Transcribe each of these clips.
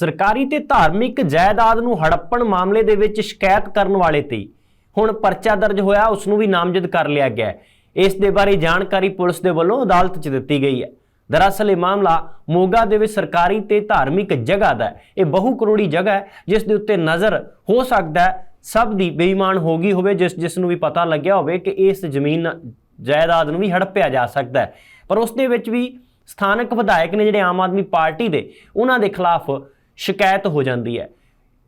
ਸਰਕਾਰੀ ਤੇ ਧਾਰਮਿਕ ਜਾਇਦਾਦ ਨੂੰ ਹੜੱਪਣ ਮਾਮਲੇ ਦੇ ਵਿੱਚ ਸ਼ਿਕਾਇਤ ਕਰਨ ਵਾਲੇ ਤੇ ਹੁਣ ਪਰਚਾ ਦਰਜ ਹੋਇਆ ਉਸ ਨੂੰ ਵੀ ਨਾਮਜ਼ਦ ਕਰ ਲਿਆ ਗਿਆ ਇਸ ਦੇ ਬਾਰੇ ਜਾਣਕਾਰੀ ਪੁਲਿਸ ਦੇ ਵੱਲੋਂ ਅਦਾਲਤ 'ਚ ਦਿੱਤੀ ਗਈ ਹੈ। ਦਰਅਸਲ ਇਹ ਮਾਮਲਾ ਮੋਗਾ ਦੇ ਵਿੱਚ ਸਰਕਾਰੀ ਤੇ ਧਾਰਮਿਕ ਜਗ੍ਹਾ ਦਾ ਇਹ ਬਹੁ ਕਰੋੜੀ ਜਗ੍ਹਾ ਹੈ, ਜਿਸ ਦੇ ਉੱਤੇ ਨਜ਼ਰ ਹੋ ਸਕਦਾ ਹੈ, ਸਭ ਦੀ ਬੇਈਮਾਨ ਹੋ ਗਈ ਹੋਵੇ, ਜਿਸ ਜਿਸ ਨੂੰ ਵੀ ਪਤਾ ਲੱਗਿਆ ਹੋਵੇ ਕਿ ਇਸ ਜ਼ਮੀਨ ਜਾਇਦਾਦ ਨੂੰ ਵੀ ਹੜੱਪਿਆ ਜਾ ਸਕਦਾ ਹੈ। ਪਰ ਉਸ ਦੇ ਵਿੱਚ ਵੀ ਸਥਾਨਕ ਵਿਧਾਇਕ ਨੇ ਜਿਹੜੇ ਆਮ ਆਦਮੀ ਪਾਰਟੀ ਦੇ, ਉਹਨਾਂ ਦੇ ਖਿਲਾਫ ਸ਼ਿਕਾਇਤ ਹੋ ਜਾਂਦੀ ਹੈ।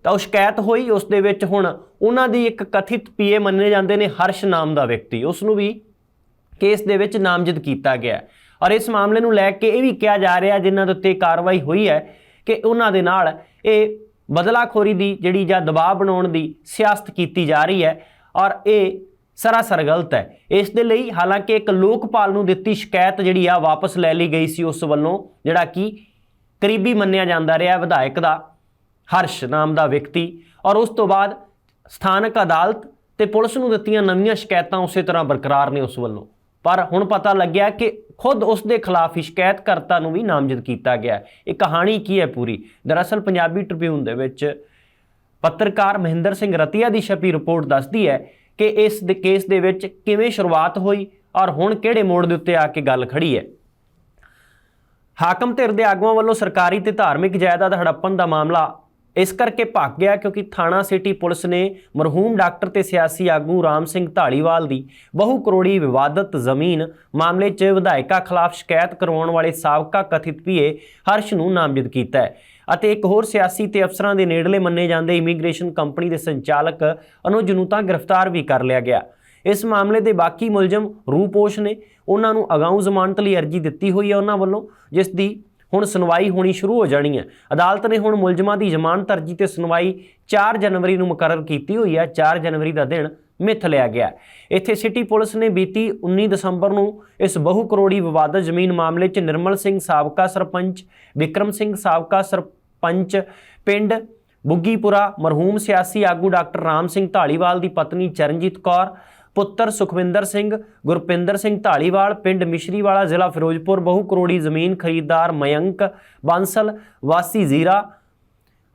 ਤਾਂ ਉਹ ਸ਼ਿਕਾਇਤ ਹੋਈ, ਉਸ ਦੇ ਵਿੱਚ ਹੁਣ ਉਹਨਾਂ ਦੀ ਇੱਕ ਕਥਿਤ ਪੀਏ ਮੰਨੇ ਜਾਂਦੇ ਨੇ ਹਰਸ਼ ਨਾਮ ਦਾ ਵਿਅਕਤੀ। ਉਸ ਨੂੰ ਵੀ ਕੇਸ ਦੇ ਵਿੱਚ ਨਾਮਜ਼ਦ ਕੀਤਾ ਗਿਆ ਔਰ ਇਸ ਮਾਮਲੇ ਨੂੰ ਲੈ ਕੇ ਇਹ ਵੀ ਕਿਹਾ ਜਾ ਰਿਹਾ, ਜਿਨ੍ਹਾਂ ਦੇ ਉੱਤੇ ਕਾਰਵਾਈ ਹੋਈ ਹੈ, ਕਿ ਉਹਨਾਂ ਦੇ ਨਾਲ ਇਹ ਬਦਲਾਖੋਰੀ ਦੀ ਜਿਹੜੀ ਜਾਂ ਦਬਾਅ ਬਣਾਉਣ ਦੀ ਸਿਆਸਤ ਕੀਤੀ ਜਾ ਰਹੀ ਹੈ ਔਰ ਇਹ ਸਰਾਸਰ ਗਲਤ ਹੈ। ਇਸ ਦੇ ਲਈ ਹਾਲਾਂਕਿ ਇੱਕ ਲੋਕਪਾਲ ਨੂੰ ਦਿੱਤੀ ਸ਼ਿਕਾਇਤ ਜਿਹੜੀ ਆ, ਵਾਪਸ ਲੈ ਲਈ ਗਈ ਸੀ ਉਸ ਵੱਲੋਂ, ਜਿਹੜਾ ਕਿ ਕਰੀਬੀ ਮੰਨਿਆ ਜਾਂਦਾ ਰਿਹਾ ਵਿਧਾਇਕ ਦਾ, ਹਰਸ਼ ਨਾਮ ਦਾ ਵਿਅਕਤੀ ਔਰ ਉਸ ਤੋਂ ਬਾਅਦ ਸਥਾਨਕ ਅਦਾਲਤ ਤੇ ਪੁਲਿਸ ਨੂੰ ਦਿੱਤੀਆਂ ਨਵੀਆਂ ਸ਼ਿਕਾਇਤਾਂ ਉਸੇ ਤਰ੍ਹਾਂ ਬਰਕਰਾਰ ਨੇ ਉਸ ਵੱਲੋਂ। ਪਰ ਹੁਣ ਪਤਾ ਲੱਗਿਆ ਕਿ ਖੁਦ ਉਸ ਦੇ ਖਿਲਾਫ ਹੀ ਸ਼ਿਕਾਇਤਕਰਤਾ ਨੂੰ ਵੀ ਨਾਮਜ਼ਦ ਕੀਤਾ ਗਿਆ ਇਹ ਕਹਾਣੀ ਕੀ ਹੈ ਪੂਰੀ? ਦਰਅਸਲ ਪੰਜਾਬੀ ਟ੍ਰਿਬਿਊਨ ਦੇ ਵਿੱਚ ਪੱਤਰਕਾਰ ਮਹਿੰਦਰ ਸਿੰਘ ਰਤੀਆ ਦੀ ਛਪੀ ਰਿਪੋਰਟ ਦੱਸਦੀ ਹੈ ਕਿ ਇਸ ਦੇ ਕੇਸ ਦੇ ਵਿੱਚ ਕਿਵੇਂ ਸ਼ੁਰੂਆਤ ਹੋਈ ਔਰ ਹੁਣ ਕਿਹੜੇ ਮੋੜ ਦੇ ਉੱਤੇ ਆ ਕੇ ਗੱਲ ਖੜੀ ਹੈ। ਹਾਕਮ ਧਿਰ ਦੇ ਆਗੂਆਂ ਵੱਲੋਂ ਸਰਕਾਰੀ ਤੇ ਧਾਰਮਿਕ ਜਾਇਦਾਦ ਹੜੱਪਣ ਦਾ ਮਾਮਲਾ ਇਸ ਕਰਕੇ ਭੱਗ ਗਿਆ ਕਿਉਂਕਿ ਥਾਣਾ ਸਿਟੀ ਪੁਲਿਸ ਨੇ ਮਰਹੂਮ ਡਾਕਟਰ ਤੇ ਸਿਆਸੀ ਆਗੂ ਰਾਮ ਸਿੰਘ ਢਾਲੀਵਾਲ ਦੀ ਬਹੁ ਕਰੋੜੀ ਵਿਵਾਦਤ ਜ਼ਮੀਨ ਮਾਮਲੇ 'ਚ ਵਿਧਾਇਕਾ ਖਿਲਾਫ ਸ਼ਿਕਾਇਤ ਕਰਵਾਉਣ ਵਾਲੇ ਸਾਬਕਾ ਕਥਿਤ ਪੀਏ ਹਰਸ਼ ਨੂੰ ਨਾਮਜ਼ਦ ਕੀਤਾ ਹੈ ਅਤੇ ਇੱਕ ਹੋਰ ਸਿਆਸੀ ਤੇ ਅਫਸਰਾਂ ਦੇ ਨੇੜਲੇ ਮੰਨੇ ਜਾਂਦੇ ਇਮੀਗ੍ਰੇਸ਼ਨ ਕੰਪਨੀ ਦੇ ਸੰਚਾਲਕ ਅਨੁਜ ਨੂੰ ਤਾਂ ਗ੍ਰਿਫਤਾਰ ਵੀ ਕਰ ਲਿਆ ਗਿਆ। ਇਸ ਮਾਮਲੇ ਦੇ ਬਾਕੀ ਮੁਲਜ਼ਮ ਰੂਪੋਸ਼ ਨੇ। ਉਹਨਾਂ ਨੂੰ ਅਗਾਊਂ ਜ਼ਮਾਨਤ ਲਈ ਅਰਜ਼ੀ ਦਿੱਤੀ ਹੋਈ ਹੈ ਉਹਨਾਂ ਵੱਲੋਂ, ਜਿਸ ਦੀ ਹੁਣ ਸੁਣਵਾਈ ਹੋਣੀ ਸ਼ੁਰੂ ਹੋ ਜਾਣੀ ਹੈ। ਅਦਾਲਤ ਨੇ ਹੁਣ ਮੁਲਜ਼ਮਾਂ ਦੀ ਜ਼ਮਾਨਤ ਅਰਜ਼ੀ ਤੇ ਸੁਣਵਾਈ 4 ਜਨਵਰੀ ਨੂੰ ਮੁਕਰਰ ਕੀਤੀ ਹੋਈ ਹੈ। 4 ਜਨਵਰੀ ਦਾ ਦਿਨ ਮਿੱਥ ਲਿਆ ਗਿਆ ਇੱਥੇ ਸਿਟੀ ਪੁਲਿਸ ਨੇ ਬੀਤੀ 19 ਦਸੰਬਰ ਨੂੰ ਇਸ ਬਹੁ ਕਰੋੜੀ ਵਿਵਾਦਤ ਜ਼ਮੀਨ ਮਾਮਲੇ 'ਚ ਨਿਰਮਲ ਸਿੰਘ ਸਾਬਕਾ ਸਰਪੰਚ, ਵਿਕਰਮ ਸਿੰਘ ਸਾਬਕਾ ਸਰਪੰਚ, ਪਿੰਡ ਬੁੱਗੀਪੁਰਾ, ਮਰਹੂਮ ਸਿਆਸੀ ਆਗੂ ਡਾਕਟਰ ਰਾਮ ਸਿੰਘ ਢਾਲੀਵਾਲ ਦੀ ਪਤਨੀ ਚਰਨਜੀਤ ਕੌਰ ਪੁੱਤਰ ਸੁਖਵਿੰਦਰ ਸਿੰਘ, ਗੁਰਪਿੰਦਰ ਸਿੰਘ ਢਾਲੀਵਾਲ, ਪਿੰਡ ਮਿਸ਼ਰੀਵਾਲਾ ਜ਼ਿਲ੍ਹਾ ਫਿਰੋਜ਼ਪੁਰ, ਬਹੁ ਕਰੋੜੀ ਜ਼ਮੀਨ ਖਰੀਦਦਾਰ ਮਯੰਕ ਬਾਂਸਲ, ਵਾਸੀ ਜ਼ੀਰਾ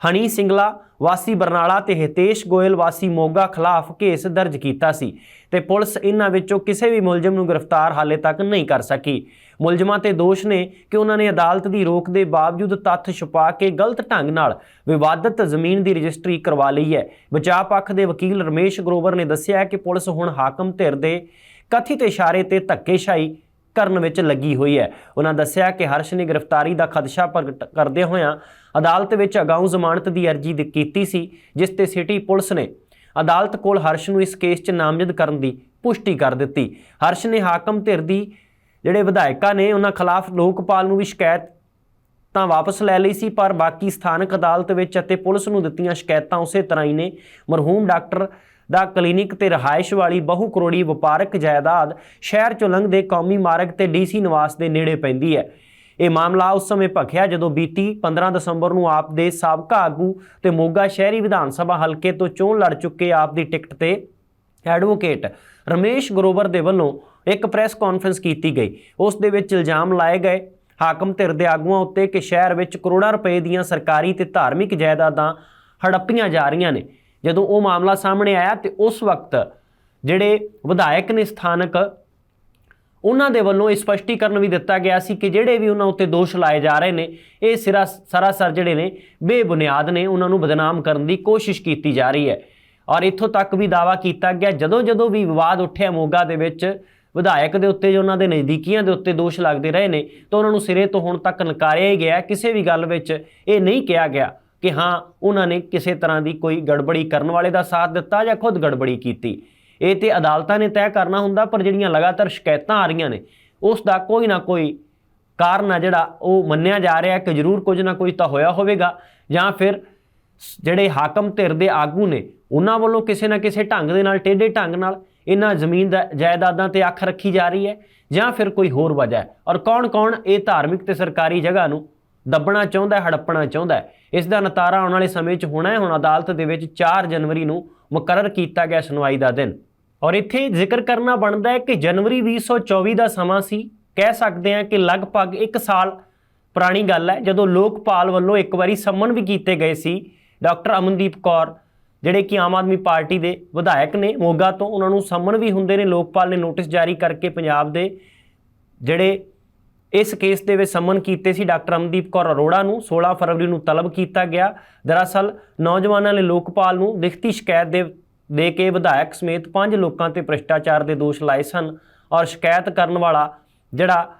ਹਣੀ ਸਿੰਗਲਾ, ਵਾਸੀ ਬਰਨਾਲਾ ਤੇ ਹਿਤੇਸ਼ ਗੋਇਲ, ਵਾਸੀ ਮੋਗਾ ਖਿਲਾਫ ਕੇਸ ਦਰਜ ਕੀਤਾ ਸੀ ਤੇ ਪੁਲਿਸ ਇਹਨਾਂ ਵਿੱਚੋਂ ਕਿਸੇ ਵੀ ਮੁਲਜ਼ਮ ਨੂੰ ਗ੍ਰਿਫਤਾਰ ਹਾਲੇ ਤੱਕ ਨਹੀਂ ਕਰ ਸਕੀ। ਮੁਲਜ਼ਮਾਂ ਤੇ ਦੋਸ਼ ਨੇ ਕਿ ਉਹਨਾਂ ਨੇ ਅਦਾਲਤ ਦੀ ਰੋਕ ਦੇ ਬਾਵਜੂਦ ਤੱਥ ਛੁਪਾ ਕੇ ਗਲਤ ਢੰਗ ਨਾਲ ਵਿਵਾਦਤ ਜ਼ਮੀਨ ਦੀ ਰਜਿਸਟਰੀ ਕਰਵਾ ਲਈ ਹੈ। ਬਚਾਅ ਪੱਖ ਦੇ ਵਕੀਲ ਰਮੇਸ਼ ਗਰੋਵਰ ਨੇ ਦੱਸਿਆ ਕਿ ਪੁਲਿਸ ਹੁਣ ਹਾਕਮ ਧਿਰ ਦੇ ਕਥਿਤ ਇਸ਼ਾਰੇ ਤੇ ਧੱਕੇਸ਼ਾਹੀ ਕਰਨ ਵਿੱਚ ਲੱਗੀ ਹੋਈ ਹੈ। ਉਹਨਾਂ ਦੱਸਿਆ ਕਿ ਹਰਸ਼ ਨੇ ਗ੍ਰਿਫਤਾਰੀ ਦਾ ਖਦਸ਼ਾ ਪ੍ਰਗਟ ਕਰਦੇ ਹੋਇਆਂ ਅਦਾਲਤ ਵਿੱਚ ਅਗਾਊਂ ਜ਼ਮਾਨਤ ਦੀ ਅਰਜ਼ੀ ਕੀਤੀ ਸੀ, ਜਿਸ ਤੇ ਸਿਟੀ ਪੁਲਿਸ ਨੇ ਅਦਾਲਤ ਕੋਲ ਹਰਸ਼ ਨੂੰ ਇਸ ਕੇਸ 'ਚ ਨਾਮਜ਼ਦ ਕਰਨ ਦੀ ਪੁਸ਼ਟੀ ਕਰ ਦਿੱਤੀ। ਹਰਸ਼ ਨੇ ਹਾਕਮ ਧਿਰ ਦੀ ਜਿਹੜੇ ਵਿਧਾਇਕਾਂ ਨੇ ਉਹਨਾਂ ਖਿਲਾਫ ਲੋਕਪਾਲ ਨੂੰ ਵੀ ਸ਼ਿਕਾਇਤ ਤਾਂ ਵਾਪਸ ਲੈ ਲਈ ਸੀ, ਪਰ ਬਾਕੀ ਸਥਾਨਕ ਅਦਾਲਤ ਵਿੱਚ ਅਤੇ ਪੁਲਿਸ ਨੂੰ ਦਿੱਤੀਆਂ ਸ਼ਿਕਾਇਤਾਂ ਉਸੇ ਤਰ੍ਹਾਂ ਹੀ ਨੇ। ਮਰਹੂਮ ਡਾਕਟਰ ਦਾ ਕਲੀਨਿਕ ਤੇ ਰਹਾਇਸ਼ ਵਾਲੀ ਬਹੁ ਕਰੋੜੀ ਵਪਾਰਕ ਜਾਇਦਾਦ ਸ਼ਹਿਰ ਚੋਂ ਲੰਘਦੇ ਕੌਮੀ ਮਾਰਗ ਤੇ ਡੀਸੀ ਨਿਵਾਸ ਦੇ ਨੇੜੇ ਪੈਂਦੀ ਹੈ। ਇਹ ਮਾਮਲਾ ਉਸ ਸਮੇਂ ਭਖਿਆ ਜਦੋਂ ਬੀਤੀ 15 ਦਸੰਬਰ ਨੂੰ ਆਪ ਦੇ ਸਾਬਕਾ ਆਗੂ ਤੇ ਮੋਗਾ ਸ਼ਹਿਰੀ ਵਿਧਾਨ ਸਭਾ ਹਲਕੇ ਤੋਂ ਚੋਣ ਲੜ ਚੁੱਕੇ ਆਪ ਦੀ ਟਿਕਟ ਤੇ ਐਡਵੋਕੇਟ ਰਮੇਸ਼ ਗਰੋਵਰ ਦੇ ਵੱਲੋਂ ਇੱਕ ਪ੍ਰੈਸ ਕਾਨਫਰੰਸ ਕੀਤੀ ਗਈ। ਉਸ ਦੇ ਵਿੱਚ ਇਲਜ਼ਾਮ ਲਾਏ ਗਏ। ਹਾਕਮ ਧਿਰ ਦੇ ਆਗੂਆਂ ਉੱਤੇ ਕਿ ਸ਼ਹਿਰ ਵਿੱਚ ਕਰੋੜਾਂ ਰੁਪਏ ਦੀਆਂ ਸਰਕਾਰੀ ਤੇ ਧਾਰਮਿਕ ਜਾਇਦਾਦਾਂ ਹੜੱਪੀਆਂ ਜਾ ਰਹੀਆਂ ਨੇ। ਜਦੋਂ ਉਹ ਮਾਮਲਾ ਸਾਹਮਣੇ ਆਇਆ ਤੇ ਉਸ ਵਕਤ ਜਿਹੜੇ ਵਿਧਾਇਕ ਨੇ ਸਥਾਨਕ, ਉਹਨਾਂ ਦੇ ਵੱਲੋਂ ਇਹ ਸਪਸ਼ਟੀਕਰਨ ਵੀ ਦਿੱਤਾ ਗਿਆ ਸੀ ਕਿ ਜਿਹੜੇ ਵੀ ਉਹਨਾਂ ਉੱਤੇ ਦੋਸ਼ ਲਾਏ ਜਾ ਰਹੇ ਨੇ, ਇਹ ਸਿਰਾ, ਸਰਾਸਰ ਜਿਹੜੇ ਨੇ, ਬੇਬੁਨਿਆਦ ਨੇ, ਉਹਨਾਂ ਨੂੰ ਬਦਨਾਮ ਕਰਨ ਦੀ ਕੋਸ਼ਿਸ਼ ਕੀਤੀ ਜਾ ਰਹੀ ਹੈ। ਔਰ ਇੱਥੋਂ ਤੱਕ ਵੀ ਦਾਵਾ ਕੀਤਾ ਗਿਆ ਜਦੋਂ ਜਦੋਂ ਵੀ ਵਿਵਾਦ ਉੱਠਿਆ ਮੋਗਾ ਦੇ ਵਿੱਚ, ਵਿਧਾਇਕ ਦੇ ਉੱਤੇ ਜੋ ਉਹਨਾਂ ਦੇ ਨਜ਼ਦੀਕੀਆਂ ਦੇ ਉੱਤੇ ਦੋਸ਼ ਲੱਗਦੇ ਰਹੇ ਨੇ, ਤਾਂ ਉਹਨਾਂ ਨੂੰ ਸਿਰੇ ਤੋਂ ਹੁਣ ਤੱਕ ਨਕਾਰਿਆ ਹੀ ਗਿਆ, ਕਿਸੇ ਵੀ ਗੱਲ ਵਿੱਚ ਇਹ ਨਹੀਂ ਕਿਹਾ ਗਿਆ। ਕਿ ਹਾਂ, ਉਹਨਾਂ ਨੇ ਕਿਸੇ ਤਰ੍ਹਾਂ ਦੀ ਕੋਈ ਗੜਬੜੀ ਕਰਨ ਵਾਲੇ ਦਾ ਸਾਥ ਦਿੱਤਾ ਜਾਂ ਖੁਦ ਗੜਬੜੀ ਕੀਤੀ। ਇਹ ਤੇ ਅਦਾਲਤਾਂ ਨੇ ਤੈਅ ਕਰਨਾ ਹੁੰਦਾ, ਪਰ ਜਿਹੜੀਆਂ ਲਗਾਤਾਰ ਸ਼ਿਕਾਇਤਾਂ ਆ ਰਹੀਆਂ ਨੇ, ਉਸ ਦਾ ਕੋਈ ਨਾ ਕੋਈ ਕਾਰਨ ਆ ਜਿਹੜਾ ਉਹ ਮੰਨਿਆ ਜਾ ਰਿਹਾ ਕਿ ਜ਼ਰੂਰ ਕੁਝ ਨਾ ਕੁਝ ਤਾਂ ਹੋਇਆ ਹੋਵੇਗਾ ਜਾਂ ਫਿਰ ਸ- ਜਿਹੜੇ ਹਾਕਮ ਧਿਰ ਦੇ ਆਗੂ ਨੇ, ਉਹਨਾਂ ਵੱਲੋਂ ਕਿਸੇ ਨਾ ਕਿਸੇ ਢੰਗ ਦੇ ਨਾਲ, ਟੇਢੇ ਢੰਗ ਨਾਲ ਇਹਨਾਂ ਜ਼ਮੀਨ ਦਾ, ਜਾਇਦਾਦਾਂ ਤੇ ਅੱਖ ਰੱਖੀ ਜਾ ਰਹੀ ਹੈ ਜਾਂ ਫਿਰ ਕੋਈ ਹੋਰ ਵਜ੍ਹਾ ਹੈ। ਔਰ ਕੌਣ-ਕੌਣ ਇਹ ਧਾਰਮਿਕ ਤੇ ਸਰਕਾਰੀ ਜਗ੍ਹਾ ਨੂੰ ਦੱਬਣਾ ਚਾਹੁੰਦਾ ਹੈ ਹੜੱਪਣਾ ਚਾਹੁੰਦਾ ਹੈ। ਇਸ ਦਾ ਨਤਾਰਾ ਆਉਣ ਵਾਲੇ ਸਮੇਂ 'ਚ ਹੋਣਾ ਹੈ। ਹੁਣ ਅਦਾਲਤ ਦੇ ਵਿੱਚ 4 ਜਨਵਰੀ ਨੂੰ ਮੁਕਰਰ ਕੀਤਾ ਗਿਆ ਸੁਣਵਾਈ ਦਾ ਦਿਨ। ਔਰ ਇੱਥੇ ਜ਼ਿਕਰ ਕਰਨਾ ਬਣਦਾ ਹੈ ਕਿ ਜਨਵਰੀ 2024 ਦਾ ਸਮਾਂ ਸੀ। ਕਹਿ ਸਕਦੇ ਹਾਂ ਕਿ ਲਗਭਗ 1 ਸਾਲ ਪੁਰਾਣੀ ਗੱਲ ਹੈ। ਜਦੋਂ ਲੋਕਪਾਲ ਵੱਲੋਂ ਇੱਕ ਵਾਰੀ ਸੰਮਨ ਵੀ ਕੀਤੇ ਗਏ ਸੀ, ਡਾਕਟਰ ਅਮਨਦੀਪ ਕੌਰ, ਜਿਹੜੇ ਕਿ ਆਮ ਆਦਮੀ ਪਾਰਟੀ ਦੇ ਵਿਧਾਇਕ ਨੇ, ਮੋਗਾ ਤੋਂ ਉਹਨਾਂ ਨੂੰ ਸੰਮਨ ਵੀ ਹੁੰਦੇ ਨੇ। ਲੋਕਪਾਲ ਨੇ ਨੋਟਿਸ ਜਾਰੀ ਕਰਕੇ ਪੰਜਾਬ ਦੇ ਜਿਹੜੇ ਇਸ ਕੇਸ ਦੇ ਵਿੱਚ ਸੰਮਨ ਕੀਤੇ ਸੀ ਡਾਕਟਰ ਅਮਦੀਪ ਕੌਰ ਅਰੋੜਾ ਨੂੰ 16 ਫਰਵਰੀ ਨੂੰ ਤਲਬ ਕੀਤਾ ਗਿਆ। ਦਰਅਸਲ, ਨੌਜਵਾਨਾਂ ਨੇ ਲੋਕਪਾਲ ਨੂੰ ਲਿਖਤੀ ਸ਼ਿਕਾਇਤ ਦੇ ਦੇ ਕੇ ਵਿਧਾਇਕ ਸਮੇਤ ਪੰਜ ਲੋਕਾਂ ਤੇ ਭ੍ਰਿਸ਼ਟਾਚਾਰ ਦੇ ਦੋਸ਼ ਲਾਏ ਸਨ ਔਰ ਸ਼ਿਕਾਇਤ ਕਰਨ ਵਾਲਾ ਜਿਹੜਾ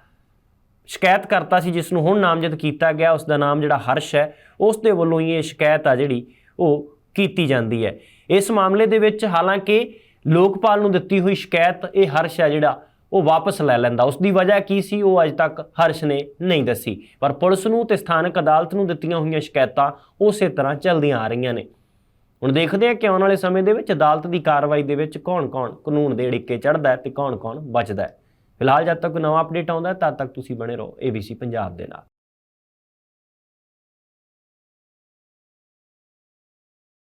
ਸ਼ਿਕਾਇਤ ਕਰਤਾ ਸੀ ਜਿਸ ਨੂੰ ਹੁਣ ਨਾਮਜ਼ਦ ਕੀਤਾ ਗਿਆ ਉਸ ਦਾ ਨਾਮ ਜਿਹੜਾ ਹਰਸ਼ ਹੈ, ਉਸ ਦੇ ਵੱਲੋਂ ਹੀ ਇਹ ਸ਼ਿਕਾਇਤ ਆ ਜਿਹੜੀ ਉਹ ਕੀਤੀ ਜਾਂਦੀ ਹੈ। ਇਸ ਮਾਮਲੇ ਦੇ ਵਿੱਚ ਹਾਲਾਂਕਿ ਲੋਕਪਾਲ ਨੂੰ ਦਿੱਤੀ ਹੋਈ ਸ਼ਿਕਾਇਤ, ਇਹ ਹਰਸ਼ ਹੈ ਜਿਹੜਾ ਉਹ ਵਾਪਸ ਲੈ ਲੈਂਦਾ। ਉਸ ਦੀ ਵਜ੍ਹਾ ਕੀ ਸੀ? ਉਹ ਅਜੇ ਤੱਕ ਹਰਸ਼ ਨੇ ਨਹੀਂ ਦੱਸੀ। ਪਰ ਪੁਲਿਸ ਨੂੰ ਤੇ ਸਥਾਨਕ ਅਦਾਲਤ ਨੂੰ ਦਿੱਤੀਆਂ ਹੋਈਆਂ ਸ਼ਿਕਾਇਤਾਂ ਉਸੇ ਤਰ੍ਹਾਂ ਚੱਲਦੀਆਂ ਆ ਰਹੀਆਂ ਨੇ। ਹੁਣ ਦੇਖਦੇ ਹਾਂ ਕਿ ਆਉਣ ਵਾਲੇ ਸਮੇਂ ਦੇ ਵਿੱਚ ਅਦਾਲਤ ਦੀ ਕਾਰਵਾਈ ਦੇ ਵਿੱਚ ਕੌਣ-ਕੌਣ ਕਾਨੂੰਨ ਦੇ ੜਿੱਕੇ ਚੜ੍ਹਦਾ ਹੈ ਤੇ ਕੌਣ-ਕੌਣ ਬਚਦਾ ਹੈ। ਫਿਲਹਾਲ ਜਦ ਤੱਕ ਕੋਈ ਨਵਾਂ ਅਪਡੇਟ ਆਉਂਦਾ ਤਦ ਤੱਕ ਤੁਸੀਂ ਬਣੇ ਰਹੋ ABC ਪੰਜਾਬ ਦੇ ਨਾਲ।